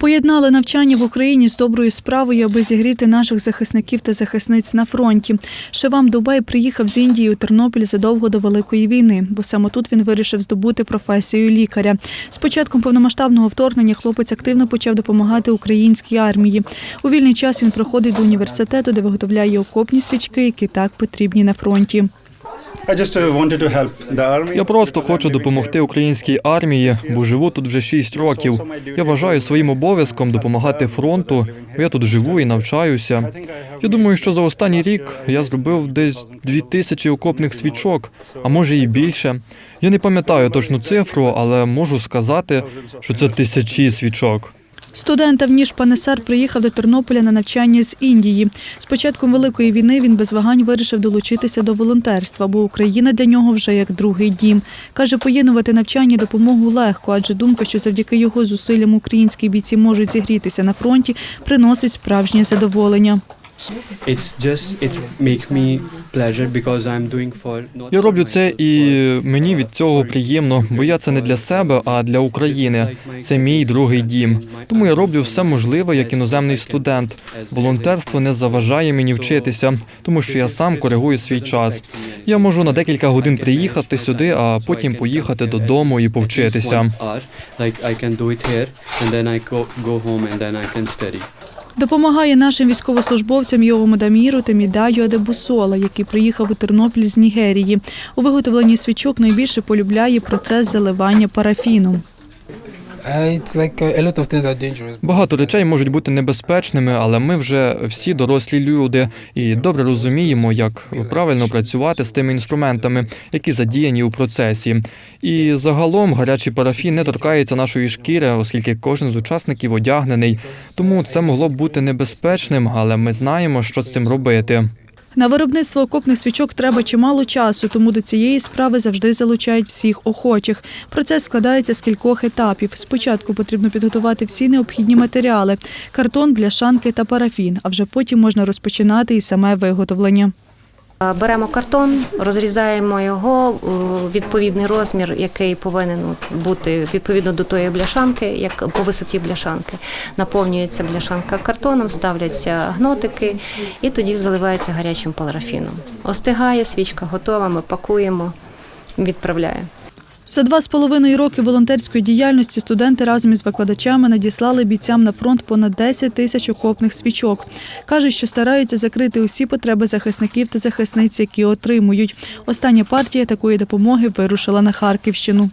Поєднали навчання в Україні з доброю справою, аби зігріти наших захисників та захисниць на фронті. Шевам Дубай приїхав з Індії у Тернопіль задовго до Великої війни, бо саме тут він вирішив здобути професію лікаря. З початком повномасштабного вторгнення хлопець активно почав допомагати українській армії. У вільний час він проходить до університету, де виготовляє окопні свічки, які так потрібні на фронті. Я просто хочу допомогти українській армії, бо живу тут вже 6 років. Я вважаю своїм обов'язком допомагати фронту. Я тут живу і навчаюся. Я думаю, що за останній рік я зробив десь дві тисячі окопних свічок, а може і більше. Я не пам'ятаю точну цифру, але можу сказати, що це тисячі свічок. Студент Авніш Панесар приїхав до Тернополя на навчання з Індії. З початком Великої війни він без вагань вирішив долучитися до волонтерства, бо Україна для нього вже як другий дім. Каже, поєднувати навчання допомогу легко, адже думка, що завдяки його зусиллям українські бійці можуть зігрітися на фронті, приносить справжнє задоволення. It's just it make me Я роблю це і мені від цього приємно, бо я це не для себе, а для України. Це мій другий дім. Тому я роблю все можливе як іноземний студент. Волонтерство не заважає мені вчитися, тому що я сам коригую свій час. Я можу на декілька годин приїхати сюди, а потім поїхати додому і повчитися. Допомагає нашим військовослужбовцям Йовому Даміру та Мідаю Адебусола, який приїхав у Тернопіль з Нігерії. У виготовленні свічок найбільше полюбляє процес заливання парафіном. Багато речей можуть бути небезпечними, але ми вже всі дорослі люди і добре розуміємо, як правильно працювати з тими інструментами, які задіяні у процесі. І загалом гарячий парафін не торкається нашої шкіри, оскільки кожен з учасників одягнений. Тому це могло б бути небезпечним, але ми знаємо, що з цим робити. На виробництво окопних свічок треба чимало часу, тому до цієї справи завжди залучають всіх охочих. Процес складається з кількох етапів. Спочатку потрібно підготувати всі необхідні матеріали – картон, бляшанки та парафін, а вже потім можна розпочинати і саме виготовлення. Беремо картон, розрізаємо його у відповідний розмір, який повинен бути відповідно до тої бляшанки, як по висоті бляшанки. Наповнюється бляшанка картоном, ставляться гнотики і тоді заливається гарячим парафіном. Остигає, свічка готова, ми пакуємо, відправляємо. За два з половиною роки волонтерської діяльності студенти разом із викладачами надіслали бійцям на фронт понад 10 тисяч окопних свічок. Кажуть, що стараються закрити усі потреби захисників та захисниць, які отримують. Остання партія такої допомоги вирушила на Харківщину.